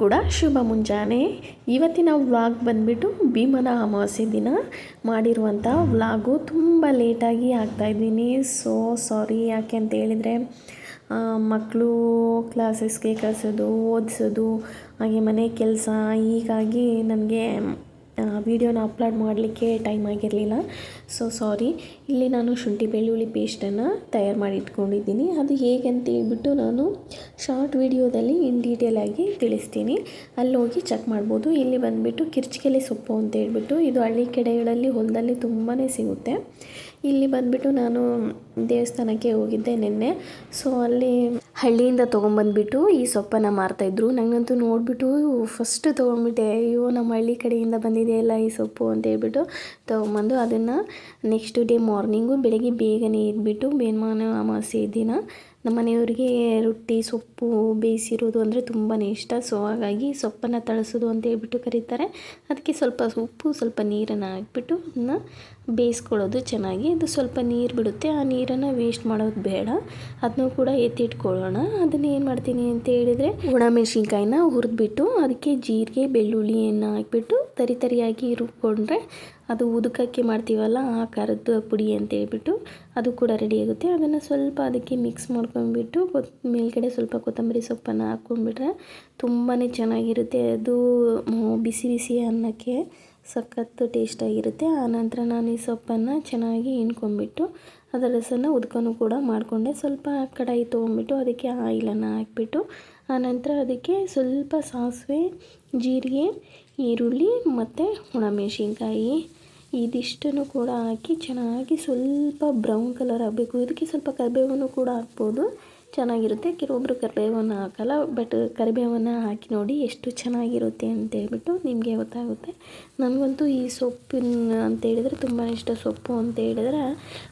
ಕೂಡ ಶುಭ ಮುಂಜಾನೆ. ಇವತ್ತಿನ ವ್ಲಾಗ್ ಬಂದ್ಬಿಟ್ಟು ಭೀಮನ ಅಮಾವಾಸ್ಯೆ ದಿನ ಮಾಡಿರುವಂಥ ವ್ಲಾಗು. ತುಂಬ ಲೇಟಾಗಿ ಆಗ್ತಾಯಿದ್ದೀನಿ ಸೊ ಸಾರಿ ಯಾಕೆ ಅಂತ ಹೇಳಿದರೆ ಮಕ್ಕಳು ಕ್ಲಾಸಸ್ಗೆ ಕಳಿಸೋದು, ಓದಿಸೋದು, ಹಾಗೆ ಮನೆ ಕೆಲಸ, ಹೀಗಾಗಿ ನನಗೆ ವೀಡಿಯೋನ ಅಪ್ಲೋಡ್ ಮಾಡಲಿಕ್ಕೆ ಟೈಮ್ ಆಗಿರಲಿಲ್ಲ. ಸೊ ಸಾರಿ ಇಲ್ಲಿ ನಾನು ಶುಂಠಿ ಬೆಳ್ಳುಳ್ಳಿ ಪೇಸ್ಟನ್ನು ತಯಾರು ಮಾಡಿ ಇಟ್ಕೊಂಡಿದ್ದೀನಿ ಅದು ಹೇಗೆ ಅಂತ ಹೇಳ್ಬಿಟ್ಟು ನಾನು ಶಾರ್ಟ್ ವೀಡಿಯೋದಲ್ಲಿ ಇನ್ ಡೀಟೇಲ್ ಆಗಿ ತಿಳಿಸ್ತೀನಿ. ಅಲ್ಲಿ ಹೋಗಿ ಚೆಕ್ ಮಾಡ್ಬೋದು. ಇಲ್ಲಿ ಬಂದುಬಿಟ್ಟು ಕಿರ್ಚಿಕೆಲೆ ಸೊಪ್ಪು ಅಂತ ಹೇಳ್ಬಿಟ್ಟು ಇದು ಹಳ್ಳಿ ಕಡೆಗಳಲ್ಲಿ ಹೊಲದಲ್ಲಿ ತುಂಬಾ ಸಿಗುತ್ತೆ. ಇಲ್ಲಿ ಬಂದುಬಿಟ್ಟು ನಾನು ದೇವಸ್ಥಾನಕ್ಕೆ ಹೋಗಿದ್ದೆ ನಿನ್ನೆ. ಸೊ ಅಲ್ಲಿ ಹಳ್ಳಿಯಿಂದ ತೊಗೊಂಬಂದ್ಬಿಟ್ಟು ಈ ಸೊಪ್ಪನ್ನು ಮಾರ್ತಾಯಿದ್ರು ನನಗಂತೂ ನೋಡಿಬಿಟ್ಟು ಫಸ್ಟ್ ತೊಗೊಂಡ್ಬಿಟ್ಟೆ ಅಯ್ಯೋ, ನಮ್ಮ ಹಳ್ಳಿ ಕಡೆಯಿಂದ ಬಂದಿದೆಯಲ್ಲ ಈ ಸೊಪ್ಪು ಅಂತ ಹೇಳ್ಬಿಟ್ಟು ತೊಗೊಂಬಂದು ಅದನ್ನು ನೆಕ್ಸ್ಟ್ ಡೇ ಮಾರ್ನಿಂಗು ಬೆಳಗ್ಗೆ ಬೇಗನೆ ಎದ್ಬಿಟ್ಟು ಬೇನ್ಮಾನ ಅಮಾವಾಸ್ಯೆ ದಿನ ನಮ್ಮ ಮನೆಯವ್ರಿಗೆ ರೊಟ್ಟಿ, ಸೊಪ್ಪು ಬೇಯಿಸಿರೋದು ಅಂದರೆ ತುಂಬಾ ಇಷ್ಟ. ಸೊ ಹಾಗಾಗಿ ಸೊಪ್ಪನ್ನು ತಳಿಸೋದು ಅಂತ ಹೇಳ್ಬಿಟ್ಟು ಕರೀತಾರೆ. ಅದಕ್ಕೆ ಸ್ವಲ್ಪ ಉಪ್ಪು, ಸ್ವಲ್ಪ ನೀರನ್ನು ಹಾಕ್ಬಿಟ್ಟು ಅದನ್ನ ಬೇಯಿಸ್ಕೊಳ್ಳೋದು ಚೆನ್ನಾಗಿ. ಅದು ಸ್ವಲ್ಪ ನೀರು ಬಿಡುತ್ತೆ. ಆ ನೀರನ್ನು ವೇಸ್ಟ್ ಮಾಡೋದು ಬೇಡ. ಅದನ್ನು ಕೂಡ ಎತ್ತಿಟ್ಕೊಳ್ಳೋಣ. ಅದನ್ನ ಏನು ಮಾಡ್ತೀನಿ ಅಂತ ಹೇಳಿದರೆ ಒಣಮೆಣಸಿನ್ಕಾಯಿನ ಹುರಿದ್ಬಿಟ್ಟು ಅದಕ್ಕೆ ಜೀರಿಗೆ ಬೆಳ್ಳುಳ್ಳಿಯನ್ನು ಹಾಕಿಬಿಟ್ಟು ತರಿ ತರಿಯಾಗಿ ರುಬ್ಕೊಂಡ್ರೆ ಅದು ಉದುಕಕ್ಕೆ ಮಾಡ್ತೀವಲ್ಲ ಆ ಪುಡಿ ಅಂತ ಹೇಳ್ಬಿಟ್ಟು ಅದು ಕೂಡ ರೆಡಿ ಆಗುತ್ತೆ. ಅದನ್ನು ಸ್ವಲ್ಪ ಅದಕ್ಕೆ ಮಿಕ್ಸ್ ಮಾಡ್ಕೊಂಡ್ಬಿಟ್ಟು ಮೇಲ್ಗಡೆ ಸ್ವಲ್ಪ ಕೊತ್ತಂಬರಿ ಸೊಪ್ಪನ್ನು ಹಾಕ್ಕೊಂಡ್ಬಿಟ್ರೆ ತುಂಬಾ ಚೆನ್ನಾಗಿರುತ್ತೆ. ಅದು ಬಿಸಿ ಬಿಸಿ ಅನ್ನಕ್ಕೆ ಸಖತ್ತು ಟೇಸ್ಟಾಗಿರುತ್ತೆ ಆನಂತರ ನಾನು ಈ ಸೊಪ್ಪನ್ನು ಚೆನ್ನಾಗಿ ಹಿಂಡ್ಕೊಂಡ್ಬಿಟ್ಟು ಅದರ ರಸನ ಉದ್ಕನೂ ಕೂಡ ಮಾಡಿಕೊಂಡೆ. ಸ್ವಲ್ಪ ಕಡಾಯಿ ತೊಗೊಂಬಿಟ್ಟು ಅದಕ್ಕೆ ಆಯಿಲನ್ನು ಹಾಕ್ಬಿಟ್ಟು ಆನಂತರ ಅದಕ್ಕೆ ಸ್ವಲ್ಪ ಸಾಸಿವೆ, ಜೀರಿಗೆ, ಈರುಳ್ಳಿ ಮತ್ತು ಒಣಮೆಣಸಿನ್ಕಾಯಿ ಇದಿಷ್ಟನ್ನು ಕೂಡ ಹಾಕಿ ಚೆನ್ನಾಗಿ ಸ್ವಲ್ಪ ಬ್ರೌನ್ ಕಲರ್ ಆಗಬೇಕು. ಇದಕ್ಕೆ ಸ್ವಲ್ಪ ಕರಿಬೇವನ್ನು ಕೂಡ ಹಾಕ್ಬೋದು. ಚೆನ್ನಾಗಿರುತ್ತೆ. ಕೆಲವೊಬ್ಬರು ಕರಿಬೇವನ್ನು ಹಾಕಲ್ಲ ಬಟ್ ಕರಿಬೇವನ್ನು ಹಾಕಿ ನೋಡಿ ಎಷ್ಟು ಚೆನ್ನಾಗಿರುತ್ತೆ ಅಂತ ಹೇಳ್ಬಿಟ್ಟು ನಿಮಗೆ ಗೊತ್ತಾಗುತ್ತೆ. ನನಗಂತೂ ಈ ಸೊಪ್ಪಿನ ಅಂತ ಹೇಳಿದರೆ ತುಂಬಾ ಇಷ್ಟ. ಸೊಪ್ಪು ಅಂತ ಹೇಳಿದ್ರೆ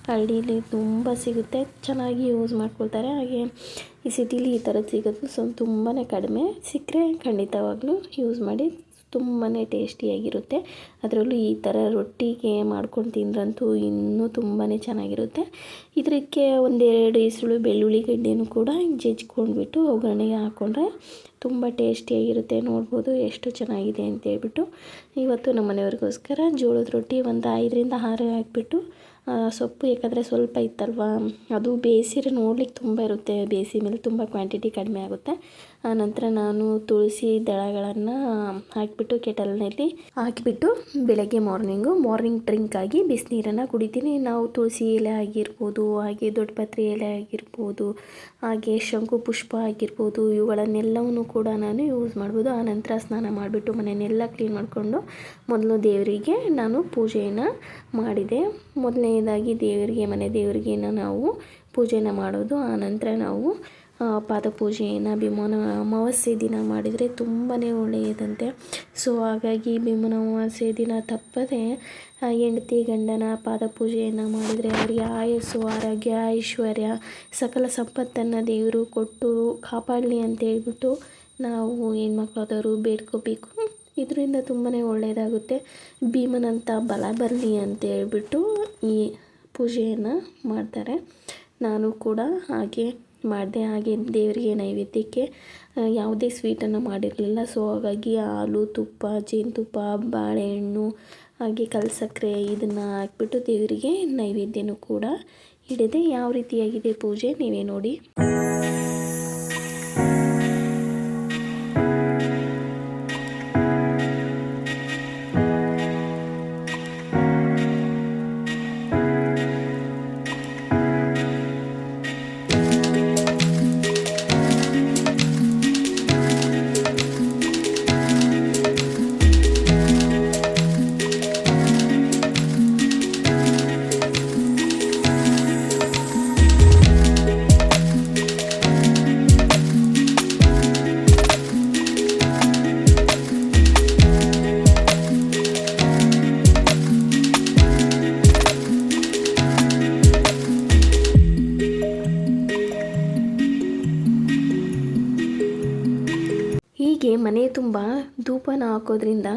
ಹಳ್ಳೀಲಿ ತುಂಬ ಸಿಗುತ್ತೆ. ಚೆನ್ನಾಗಿ ಯೂಸ್ ಮಾಡ್ಕೊಳ್ತಾರೆ. ಹಾಗೆ ಈ ಸಿಟಿಲಿ ಈ ಥರದ್ದು ಸಿಗೋದು ಸೊ ತುಂಬಾ ಕಡಿಮೆ. ಸಿಕ್ಕರೆ ಖಂಡಿತವಾಗ್ಲೂ ಯೂಸ್ ಮಾಡಿ ತುಂಬಾ ಟೇಸ್ಟಿಯಾಗಿರುತ್ತೆ. ಅದರಲ್ಲೂ ಈ ಥರ ರೊಟ್ಟಿಗೆ ಮಾಡ್ಕೊಂಡು ತಿಂದ್ರಂತೂ ಇನ್ನೂ ತುಂಬಾ ಚೆನ್ನಾಗಿರುತ್ತೆ. ಇದಕ್ಕೆ ಒಂದೆರಡು ಇಸುಳು ಬೆಳ್ಳುಳ್ಳಿ ಗಡ್ಡೆನೂ ಕೂಡ ಜಜ್ಕೊಂಡ್ಬಿಟ್ಟು ಒಗ್ಗರಣೆಗೆ ಹಾಕ್ಕೊಂಡ್ರೆ ತುಂಬ ಟೇಸ್ಟಿಯಾಗಿರುತ್ತೆ. ನೋಡ್ಬೋದು ಎಷ್ಟು ಚೆನ್ನಾಗಿದೆ ಅಂತ ಹೇಳ್ಬಿಟ್ಟು ಇವತ್ತು ನಮ್ಮ ಮನೆಯವ್ರಿಗೋಸ್ಕರ ಜೋಳದ ರೊಟ್ಟಿ ಒಂದು ಐದರಿಂದ ಆರು ಹಾಕ್ಬಿಟ್ಟು ಸೊಪ್ಪು ಯಾಕಂದರೆ ಸ್ವಲ್ಪ ಇತ್ತಲ್ವ? ಅದು ಬೇಯಿಸಿದ್ರೆ ನೋಡ್ಲಿಕ್ಕೆ ತುಂಬ ಇರುತ್ತೆ. ಬೇಯಿಸಿ ಮೇಲೆ ತುಂಬ ಕ್ವಾಂಟಿಟಿ ಕಡಿಮೆ ಆಗುತ್ತೆ. ಆನಂತರ ನಾನು ತುಳಸಿ ದಳಗಳನ್ನು ಹಾಕಿಬಿಟ್ಟು ಕೆಟಲ್ನಲ್ಲಿ ಹಾಕಿಬಿಟ್ಟು ಬೆಳಗ್ಗೆ ಮಾರ್ನಿಂಗು ಮಾರ್ನಿಂಗ್ ಡ್ರಿಂಕ್ ಆಗಿ ಬಿಸಿನೀರನ್ನು ಕುಡಿತೀನಿ. ನಾವು ತುಳಸಿ ಎಲೆ ಆಗಿರ್ಬೋದು, ಹಾಗೆ ದೊಡ್ಡಪತ್ರೆ ಎಲೆ ಆಗಿರ್ಬೋದು, ಹಾಗೆ ಶಂಕು ಪುಷ್ಪ ಆಗಿರ್ಬೋದು, ಇವುಗಳನ್ನೆಲ್ಲವನ್ನು ಕೂಡ ನಾನು ಯೂಸ್ ಮಾಡ್ಬೋದು. ಆನಂತರ ಸ್ನಾನ ಮಾಡಿಬಿಟ್ಟು ಮನೆಯನ್ನೆಲ್ಲ ಕ್ಲೀನ್ ಮಾಡಿಕೊಂಡು ಮೊದಲು ದೇವರಿಗೆ ನಾನು ಪೂಜೆಯನ್ನು ಮಾಡಿದೆ. ಮೊದಲನೇದಾಗಿ ದೇವರಿಗೆ, ಮನೆ ದೇವರಿಗೆ ನಾವು ಪೂಜೆನ ಮಾಡೋದು. ಆನಂತರ ನಾವು ಪಾದಪೂಜೆಯನ್ನು ಭೀಮನ ಅಮಾವಾಸ್ಯೆ ದಿನ ಮಾಡಿದರೆ ತುಂಬಾ ಒಳ್ಳೆಯದಂತೆ. ಸೊ, ಹಾಗಾಗಿ ಭೀಮನ ಅಮಾವಾಸ್ಯೆ ದಿನ ತಪ್ಪದೆ ಹೆಂಡತಿ, ಗಂಡನ ಪಾದಪೂಜೆಯನ್ನು ಮಾಡಿದರೆ ಅವರಿಗೆ ಆಯಸ್ಸು, ಆರೋಗ್ಯ, ಐಶ್ವರ್ಯ, ಸಕಲ ಸಂಪತ್ತನ್ನು ದೇವರು ಕೊಟ್ಟು ಕಾಪಾಡಲಿ ಅಂತ ಹೇಳ್ಬಿಟ್ಟು ನಾವು ಹೆಣ್ಮಕ್ಳಾದವರು ಬೇಡ್ಕೋಬೇಕು. ಇದರಿಂದ ತುಂಬಾ ಒಳ್ಳೆಯದಾಗುತ್ತೆ ಭೀಮನಂಥ ಬಲ ಬರಲಿ ಅಂತ ಹೇಳ್ಬಿಟ್ಟು ಈ ಪೂಜೆಯನ್ನು ಮಾಡ್ತಾರೆ. ನಾನು ಕೂಡ ಹಾಗೆ ಮಾಡಿದೆ. ಹಾಗೆ ದೇವರಿಗೆ ನೈವೇದ್ಯಕ್ಕೆ ಯಾವುದೇ ಸ್ವೀಟನ್ನು ಮಾಡಿರಲಿಲ್ಲ. ಸೊ ಹಾಗಾಗಿ ಹಾಲು, ತುಪ್ಪ, ಜೇನುತುಪ್ಪ, ಬಾಳೆಹಣ್ಣು, ಹಾಗೆ ಕಲ್ಸಕ್ಕರೆ ಇದನ್ನು ಹಾಕ್ಬಿಟ್ಟು ದೇವರಿಗೆ ನೈವೇದ್ಯನೂ ಕೂಡ ಹಿಡಿದೆ ಯಾವ ರೀತಿಯಾಗಿದೆ ಪೂಜೆ ನೀವೇ ನೋಡಿ. ಬೆಳಗ್ಗೆ ಮನೆ ತುಂಬ ಧೂಪನ ಹಾಕೋದ್ರಿಂದ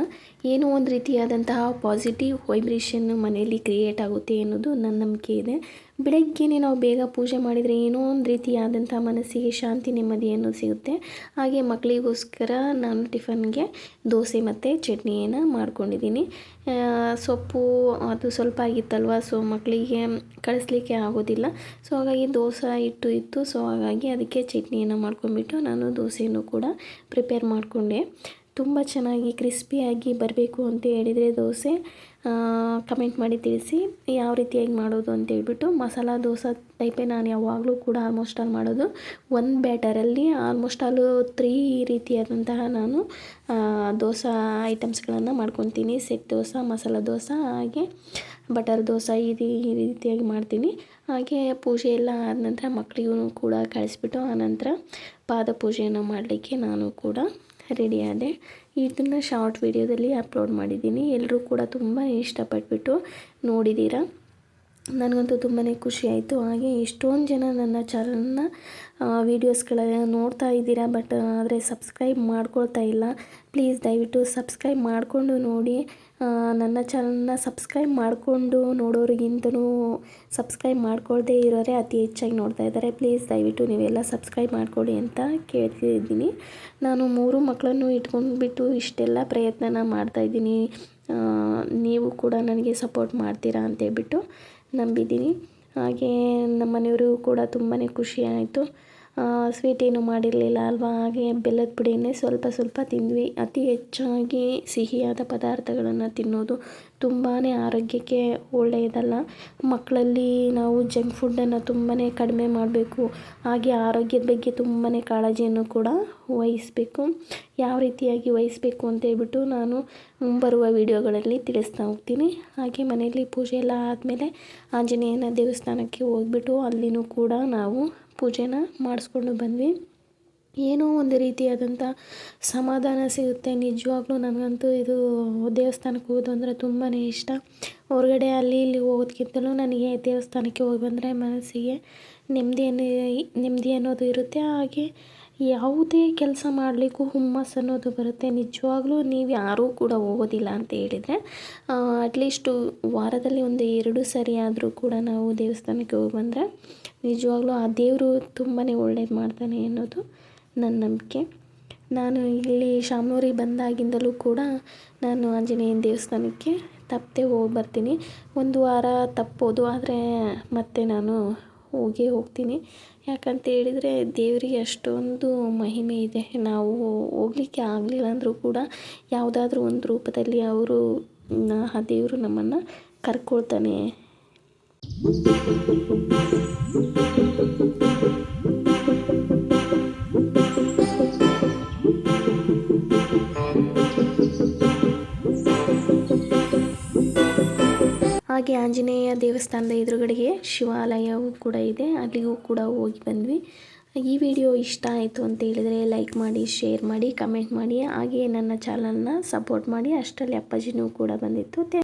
ಏನೋ ಒಂದು ರೀತಿಯಾದಂತಹ ಪಾಸಿಟಿವ್ ವೈಬ್ರೇಷನ್ನು ಮನೆಯಲ್ಲಿ ಕ್ರಿಯೇಟ್ ಆಗುತ್ತೆ ಅನ್ನೋದು ನನ್ನ ನಂಬಿಕೆ ಇದೆ. ಬೆಳಗ್ಗೆನೇ ನಾವು ಬೇಗ ಪೂಜೆ ಮಾಡಿದರೆ ಏನೋ ಒಂದು ರೀತಿಯಾದಂಥ ಮನಸ್ಸಿಗೆ ಶಾಂತಿ ನೆಮ್ಮದಿಯನ್ನು ಸಿಗುತ್ತೆ. ಹಾಗೆ ಮಕ್ಕಳಿಗೋಸ್ಕರ ನಾನು ಟಿಫನ್ಗೆ ದೋಸೆ ಮತ್ತು ಚಟ್ನಿಯನ್ನು ಮಾಡ್ಕೊಂಡಿದ್ದೀನಿ. ಸೊಪ್ಪು ಅದು ಸ್ವಲ್ಪ ಆಗಿತ್ತಲ್ವ, ಸೊ ಮಕ್ಕಳಿಗೆ ಕಳಿಸ್ಲಿಕ್ಕೆ ಆಗೋದಿಲ್ಲ. ಸೊ ಹಾಗಾಗಿ ದೋಸೆ ಇಟ್ಟು ಇತ್ತು. ಸೊ ಹಾಗಾಗಿ ಅದಕ್ಕೆ ಚಟ್ನಿಯನ್ನು ಮಾಡ್ಕೊಂಡ್ಬಿಟ್ಟು ನಾನು ದೋಸೆಯನ್ನು ಕೂಡ ಪ್ರಿಪೇರ್ ಮಾಡಿಕೊಂಡೆ. ತುಂಬ ಚೆನ್ನಾಗಿ ಕ್ರಿಸ್ಪಿಯಾಗಿ ಬರಬೇಕು ಅಂತ ಹೇಳಿದರೆ ದೋಸೆ ಕಮೆಂಟ್ ಮಾಡಿ ತಿಳಿಸಿ. ಯಾವ ರೀತಿಯಾಗಿ ಮಾಡೋದು ಅಂತ ಹೇಳ್ಬಿಟ್ಟು ಮಸಾಲ ದೋಸೆ ಟೈಪೇ ನಾನು ಯಾವಾಗಲೂ ಕೂಡ ಆಲ್ಮೋಸ್ಟ್ ಆಲ್ ಮಾಡೋದು. ಒಂದು ಬ್ಯಾಟರಲ್ಲಿ ಆಲ್ಮೋಸ್ಟ್ ಆಲು ತ್ರೀ ರೀತಿಯಾದಂತಹ ನಾನು ದೋಸೆ ಐಟಮ್ಸ್ಗಳನ್ನು ಮಾಡ್ಕೊತೀನಿ. ಸೆಟ್ ದೋಸೆ, ಮಸಾಲ ದೋಸೆ, ಹಾಗೆ ಬಟರ್ ದೋಸೆ ಈ ರೀತಿಯಾಗಿ ಮಾಡ್ತೀನಿ. ಹಾಗೆ ಪೂಜೆ ಎಲ್ಲ ಆದ ನಂತರ ಮಕ್ಕಳಿಗೂ ಕೂಡ ಕಳಿಸ್ಬಿಟ್ಟು ಆನಂತರ ಪಾದ ಪೂಜೆಯನ್ನು ಮಾಡಲಿಕ್ಕೆ ನಾನು ಕೂಡ ರೆಡಿ ಆದೆ ಇದನ್ನು ಶಾರ್ಟ್ ವಿಡಿಯೋದಲ್ಲಿ ಅಪ್ಲೋಡ್ ಮಾಡಿದ್ದೀನಿ. ಎಲ್ಲರೂ ಕೂಡ ತುಂಬ ಇಷ್ಟಪಟ್ಬಿಟ್ಟು ನೋಡಿದ್ದೀರಾ ನನಗಂತೂ ತುಂಬಾ ಖುಷಿ ಆಯಿತು. ಹಾಗೆ ಎಷ್ಟೊಂದು ಜನ ನನ್ನ ಚಾನಲ್ನ ವೀಡಿಯೋಸ್ಗಳ ನೋಡ್ತಾ ಇದ್ದೀರಾ, ಬಟ್, ಆದರೆ ಸಬ್ಸ್ಕ್ರೈಬ್ ಮಾಡ್ಕೊಳ್ತಾ ಇಲ್ಲ. ಪ್ಲೀಸ್ ದಯವಿಟ್ಟು ಸಬ್ಸ್ಕ್ರೈಬ್ ಮಾಡಿಕೊಂಡು ನೋಡಿ. ನನ್ನ ಚಾನಲ್ನ ಸಬ್ಸ್ಕ್ರೈಬ್ ಮಾಡಿಕೊಂಡು ನೋಡೋರಿಗಿಂತಲೂ ಸಬ್ಸ್ಕ್ರೈಬ್ ಮಾಡಿಕೊಳ್ಳದೆ ಇರೋರೇ ಅತಿ ಹೆಚ್ಚಾಗಿ ನೋಡ್ತಾ ಇದ್ದಾರೆ. ಪ್ಲೀಸ್ ದಯವಿಟ್ಟು ನೀವೆಲ್ಲ ಸಬ್ಸ್ಕ್ರೈಬ್ ಮಾಡ್ಕೊಳ್ಳಿ ಅಂತ ಕೇಳ್ತಿದ್ದೀನಿ. ನಾನು ಮೂರು ಮಕ್ಕಳನ್ನು ಇಟ್ಕೊಂಡ್ಬಿಟ್ಟು ಇಷ್ಟೆಲ್ಲ ಪ್ರಯತ್ನನ ಮಾಡ್ತಾಯಿದ್ದೀನಿ ನೀವು ಕೂಡ ನನಗೆ ಸಪೋರ್ಟ್ ಮಾಡ್ತೀರಾ ಅಂತೇಳ್ಬಿಟ್ಟು ನಂಬಿದ್ದೀನಿ. ಹಾಗೇ ನಮ್ಮ ಮನೆಯವರು ಕೂಡ ತುಂಬಾ ಖುಷಿ ಆಯಿತು. ಸ್ವೀಟ್ ಏನು ಮಾಡಿರಲಿಲ್ಲ ಅಲ್ವಾ? ಹಾಗೆ ಬೆಲ್ಲದ ಪುಡಿಯನ್ನೇ ಸ್ವಲ್ಪ ಸ್ವಲ್ಪ ತಿಂದ್ವಿ. ಅತಿ ಹೆಚ್ಚಾಗಿ ಸಿಹಿಯಾದ ಪದಾರ್ಥಗಳನ್ನು ತಿನ್ನೋದು ತುಂಬಾ ಆರೋಗ್ಯಕ್ಕೆ ಒಳ್ಳೆಯದಲ್ಲ. ಮಕ್ಕಳಲ್ಲಿ ನಾವು ಜಂಕ್ ಫುಡ್ಡನ್ನು ತುಂಬಾ ಕಡಿಮೆ ಮಾಡಬೇಕು. ಹಾಗೆ ಆರೋಗ್ಯದ ಬಗ್ಗೆ ತುಂಬಾ ಕಾಳಜಿಯನ್ನು ಕೂಡ ವಹಿಸಬೇಕು. ಯಾವ ರೀತಿಯಾಗಿ ವಹಿಸಬೇಕು ಅಂತ ಹೇಳ್ಬಿಟ್ಟು ನಾನು ಮುಂಬರುವ ವಿಡಿಯೋಗಳಲ್ಲಿ ತಿಳಿಸ್ತಾ ಹೋಗ್ತೀನಿ. ಹಾಗೆ ಮನೆಯಲ್ಲಿ ಪೂಜೆ ಎಲ್ಲ ಆದಮೇಲೆ ಆಂಜನೇಯನ ದೇವಸ್ಥಾನಕ್ಕೆ ಹೋಗ್ಬಿಟ್ಟು ಅಲ್ಲಿನೂ ಕೂಡ ನಾವು ಪೂಜೆನ ಮಾಡಿಸ್ಕೊಂಡು ಬಂದ್ವಿ. ಏನೋ ಒಂದು ರೀತಿಯಾದಂಥ ಸಮಾಧಾನ ಸಿಗುತ್ತೆ. ನಿಜವಾಗ್ಲೂ ನನಗಂತೂ ಇದು ದೇವಸ್ಥಾನಕ್ಕೆ ಹೋಗೋದು ಅಂದರೆ ತುಂಬಾ ಇಷ್ಟ. ಹೊರಗಡೆ ಅಲ್ಲಿ ಇಲ್ಲಿ ಹೋಗೋದಕ್ಕಿಂತಲೂ ನನಗೆ ದೇವಸ್ಥಾನಕ್ಕೆ ಹೋಗಿ ಬಂದರೆ ಮನಸ್ಸಿಗೆ ನೆಮ್ಮದಿಯನ್ನು ನೆಮ್ಮದಿ ಅನ್ನೋದು ಇರುತ್ತೆ. ಹಾಗೆ ಯಾವುದೇ ಕೆಲಸ ಮಾಡಲಿಕ್ಕೂ ಹುಮ್ಮಸ್ಸು ಅನ್ನೋದು ಬರುತ್ತೆ. ನಿಜವಾಗ್ಲೂ ನೀವು ಯಾರೂ ಕೂಡ ಹೋಗೋದಿಲ್ಲ ಅಂತ ಹೇಳಿದರೆ ಅಟ್ಲೀಸ್ಟು ವಾರದಲ್ಲಿ ಒಂದು ಎರಡು ಸರಿ ಆದರೂ ಕೂಡ ನಾವು ದೇವಸ್ಥಾನಕ್ಕೆ ಹೋಗಿ ಬಂದರೆ ನಿಜವಾಗ್ಲೂ ಆ ದೇವರು ತುಂಬಾ ಒಳ್ಳೇದು ಮಾಡ್ತಾನೆ ಅನ್ನೋದು ನನ್ನ ನಂಬಿಕೆ. ನಾನು ಇಲ್ಲಿ ಶಾಮನೂರಿಗೆ ಬಂದಾಗಿಂದಲೂ ಕೂಡ ನಾನು ಆಂಜನೇಯನ ದೇವಸ್ಥಾನಕ್ಕೆ ತಪ್ಪದೆ ಹೋಗಿ ಬರ್ತೀನಿ. ಒಂದು ವಾರ ತಪ್ಪೋದು ಆದರೆ ಮತ್ತೆ ನಾನು ಹೋಗೇ ಹೋಗ್ತೀನಿ. ಯಾಕಂತ ಹೇಳಿದರೆ ದೇವರಿಗೆ ಅಷ್ಟೊಂದು ಮಹಿಮೆ ಇದೆ. ನಾವು ಹೋಗ್ಲಿಕ್ಕೆ ಆಗಲಿಲ್ಲ ಅಂದರೂ ಕೂಡ ಯಾವುದಾದ್ರೂ ಒಂದು ರೂಪದಲ್ಲಿ ಅವರು ಆ ದೇವರು ನಮ್ಮನ್ನು ಕರ್ಕೊಳ್ತಾನೆ ಹಾಗೆ ಆಂಜನೇಯ ದೇವಸ್ಥಾನದ ಎದುರುಗಡೆಗೆ ಶಿವಾಲಯವೂ ಕೂಡ ಇದೆ. ಅಲ್ಲಿಗೂ ಕೂಡ ಹೋಗಿ ಬಂದ್ವಿ. ಈ ವಿಡಿಯೋ ಇಷ್ಟ ಆಯಿತು ಅಂತ ಹೇಳಿದರೆ ಲೈಕ್ ಮಾಡಿ, ಶೇರ್ ಮಾಡಿ, ಕಮೆಂಟ್ ಮಾಡಿ. ಹಾಗೆ ನನ್ನ ಚಾನಲ್ನ ಸಪೋರ್ಟ್ ಮಾಡಿ. ಅಷ್ಟರಲ್ಲಿ ಅಪ್ಪಾಜಿನೂ ಕೂಡ ಬಂದಿತ್ತು.